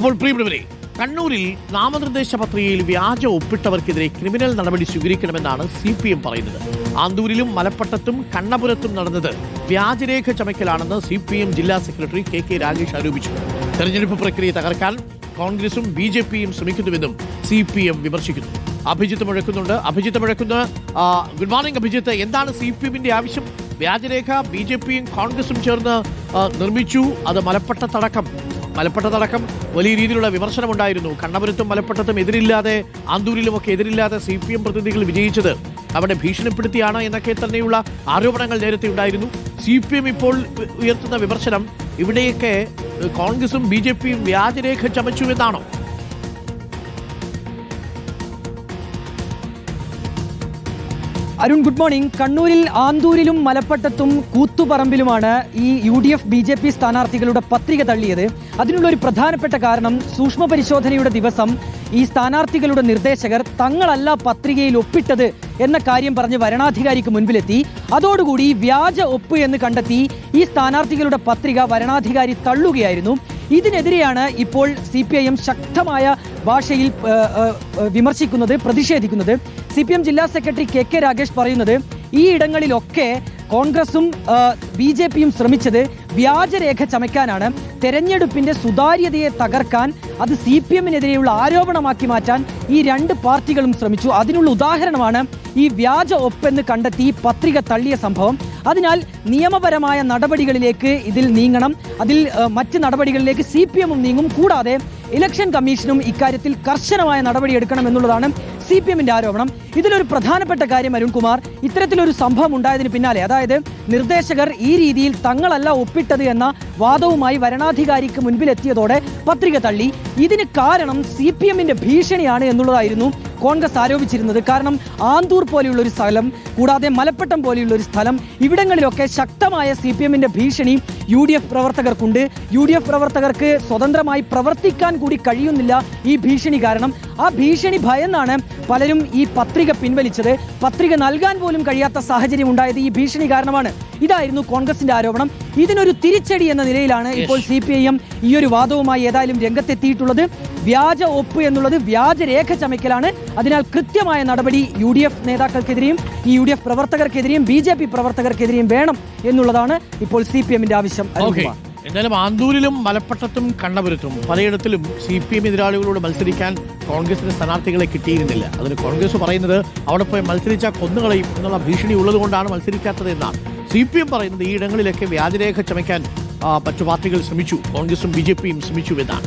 അപ്പോൾ പ്രിയപ്പെട്ടവരെ കണ്ണൂരിൽ നാമനിർദ്ദേശ പത്രികയിൽ വ്യാജ ഒപ്പിട്ടവർക്കെതിരെ ക്രിമിനൽ നടപടി സ്വീകരിക്കണമെന്നാണ് സി പി എം പറയുന്നത്. ആന്തൂരിലും മലപ്പട്ടത്തും കണ്ണപുരത്തും നടന്നത് വ്യാജരേഖ ചമയ്ക്കലാണെന്ന് സി പി എം ജില്ലാ സെക്രട്ടറി കെ കെ രാഗേഷ് ആരോപിച്ചു. തെരഞ്ഞെടുപ്പ് പ്രക്രിയ തകർക്കാൻ കോൺഗ്രസും ബി ജെ പിയും ശ്രമിക്കുന്നുവെന്നും സി പി എം വിമർശിക്കുന്നു. അഭിജിത്ത് മുഴക്കുന്നുണ്ട്. അഭിജിത്ത് മുഴക്കുന്ന ഗുഡ് മോർണിംഗ് അഭിജിത്ത്. എന്താണ് സി പി എമ്മിന്റെ ആവശ്യം? വ്യാജരേഖ ബി ജെ പിയും കോൺഗ്രസും ചേർന്ന് നിർമ്മിച്ചു. അത് മലപ്പട്ടത്തടക്കം മലപ്പട്ടത്തടക്കം വലിയ രീതിയിലുള്ള വിമർശനമുണ്ടായിരുന്നു. കണ്ണപുരത്തും മലപ്പട്ടത്തും എതിരില്ലാതെ ആന്തൂരിലുമൊക്കെ എതിരില്ലാതെ സി പി എം പ്രതിനിധികൾ വിജയിച്ചത് അവിടെ ഭീഷണിപ്പെടുത്തിയാണ് എന്നൊക്കെ തന്നെയുള്ള ആരോപണങ്ങൾ നേരത്തെ ഉണ്ടായിരുന്നു. സി പി എം ഇപ്പോൾ ഉയർത്തുന്ന വിമർശനം ഇവിടെയൊക്കെ കോൺഗ്രസും ബി ജെ പിയും വ്യാജരേഖ ചമച്ചു എന്നാണോ? അരുൺ ഗുഡ് മോർണിംഗ് കണ്ണൂരിൽ ആന്തൂരിലും മലപ്പട്ടത്തും കൂത്തുപറമ്പിലുമാണ് ഈ U D F B J P സ്ഥാനാർത്ഥികളുടെ പത്രിക തള്ളിയത്. അതിനുള്ള ഒരു പ്രധാനപ്പെട്ട കാരണം സൂക്ഷ്മ പരിശോധനയുടെ ദിവസം ഈ സ്ഥാനാർത്ഥികളുടെ നിർദ്ദേശകർ തങ്ങളല്ല പത്രികയിൽ ഒപ്പിട്ടത് എന്ന കാര്യം പറഞ്ഞ് വരണാധികാരിക്ക് മുൻപിലെത്തി. അതോടുകൂടി വ്യാജ ഒപ്പ് എന്ന് കണ്ടെത്തി ഈ സ്ഥാനാർത്ഥികളുടെ പത്രിക വരണാധികാരി തള്ളുകയായിരുന്നു. ഇതിനെതിരെയാണ് ഇപ്പോൾ സി ശക്തമായ ഭാഷയിൽ വിമർശിക്കുന്നത് പ്രതിഷേധിക്കുന്നത് സി പി എം ജില്ലാ സെക്രട്ടറി കെ കെ രാഗേഷ് പറയുന്നത് ഈ ഇടങ്ങളിലൊക്കെ കോൺഗ്രസും ബി ജെ പിയും ശ്രമിച്ചത് വ്യാജരേഖ ചമയ്ക്കാനാണ്. തെരഞ്ഞെടുപ്പിന്റെ സുതാര്യതയെ തകർക്കാൻ അത് സി പി എമ്മിനെതിരെയുള്ള ആരോപണമാക്കി മാറ്റാൻ ഈ രണ്ട് പാർട്ടികളും ശ്രമിച്ചു. അതിനുള്ള ഉദാഹരണമാണ് ഈ വ്യാജ ഒപ്പെന്ന് കണ്ടെത്തി പത്രിക തള്ളിയ സംഭവം. അതിനാൽ നിയമപരമായ നടപടികളിലേക്ക് ഇതിൽ നീങ്ങണം. അതിൽ മറ്റ് നടപടികളിലേക്ക് സി പി എമ്മും നീങ്ങും. കൂടാതെ ഇലക്ഷൻ കമ്മീഷനും ഇക്കാര്യത്തിൽ കർശനമായ നടപടിയെടുക്കണം എന്നുള്ളതാണ് സി പി എമ്മിന്റെ ആരോപണം. ഇതിലൊരു പ്രധാനപ്പെട്ട കാര്യം അരുൺകുമാർ ഇത്തരത്തിലൊരു സംഭവം ഉണ്ടായതിന് പിന്നാലെ അതായത് നിർദ്ദേശകർ ഈ രീതിയിൽ തങ്ങളല്ല ഒപ്പിട്ടത് എന്ന വാദവുമായി വരണാധികാരിക്ക് മുൻപിലെത്തിയതോടെ പത്രിക തള്ളി. ഇതിന് കാരണം സി പി എമ്മിന്റെ ഭീഷണിയാണ് എന്നുള്ളതായിരുന്നു കോൺഗ്രസ് ആരോപിച്ചിരുന്നത്. കാരണം ആന്തൂർ പോലെയുള്ള ഒരു സ്ഥലം കൂടാതെ മലപ്പട്ടം പോലെയുള്ള ഒരു സ്ഥലം ഇവിടങ്ങളിലൊക്കെ ശക്തമായ സി പി എമ്മിന്റെ ഭീഷണി യു ഡി എഫ് പ്രവർത്തകർക്കുണ്ട്. യു ഡി എഫ് പ്രവർത്തകർക്ക് സ്വതന്ത്രമായി പ്രവർത്തിക്കാൻ കൂടി കഴിയുന്നില്ല ഈ ഭീഷണി കാരണം. ആ ഭീഷണി ഭയന്നാണ് പലരും ഈ പത്രിക പിൻവലിച്ചത്. പത്രിക നൽകാൻ പോലും കഴിയാത്ത സാഹചര്യം ഉണ്ടായത് ഈ ഭീഷണി കാരണമാണ്. ഇതായിരുന്നു കോൺഗ്രസിന്റെ ആരോപണം. ഇതിനൊരു തിരിച്ചടി എന്ന നിലയിലാണ് ഇപ്പോൾ സി പി ഐ എം ഈ ഒരു വാദവുമായി ഏതായാലും രംഗത്തെത്തിയിട്ടുള്ളത്. വ്യാജ ഒപ്പ് എന്നുള്ളത് വ്യാജരേഖ ചമയ്ക്കലാണ്. അതിനാൽ കൃത്യമായ നടപടി യു ഡി എഫ് നേതാക്കൾക്കെതിരെയും ഈ യു ഡി എഫ് പ്രവർത്തകർക്കെതിരെയും ബി ജെ പി പ്രവർത്തകർക്കെതിരെയും വേണം എന്നുള്ളതാണ് ഇപ്പോൾ സി പി എമ്മിന്റെ ആവശ്യം എന്തായാലും ആന്തൂരിലും മലപ്പട്ടത്തും കണ്ണപുരത്തും പലയിടത്തിലും സി പി എം എതിരാളികളോട് മത്സരിക്കാൻ കോൺഗ്രസിന് സ്ഥാനാർത്ഥികളെ കിട്ടിയിരുന്നില്ല. അതിന് കോൺഗ്രസ് പറയുന്നത് അവിടെ പോയി മത്സരിച്ചാൽ കൊന്നുകളയും എന്നുള്ള ഭീഷണി ഉള്ളതുകൊണ്ടാണ് മത്സരിക്കാത്തത് എന്നാണ്. സി പി എം പറയുന്നത് ഈ ഇടങ്ങളിലൊക്കെ വ്യാജരേഖ ചമയ്ക്കാൻ മറ്റു പാർട്ടികൾ ശ്രമിച്ചു. കോൺഗ്രസും ബി ജെ പിയും ശ്രമിച്ചു എന്നാണ്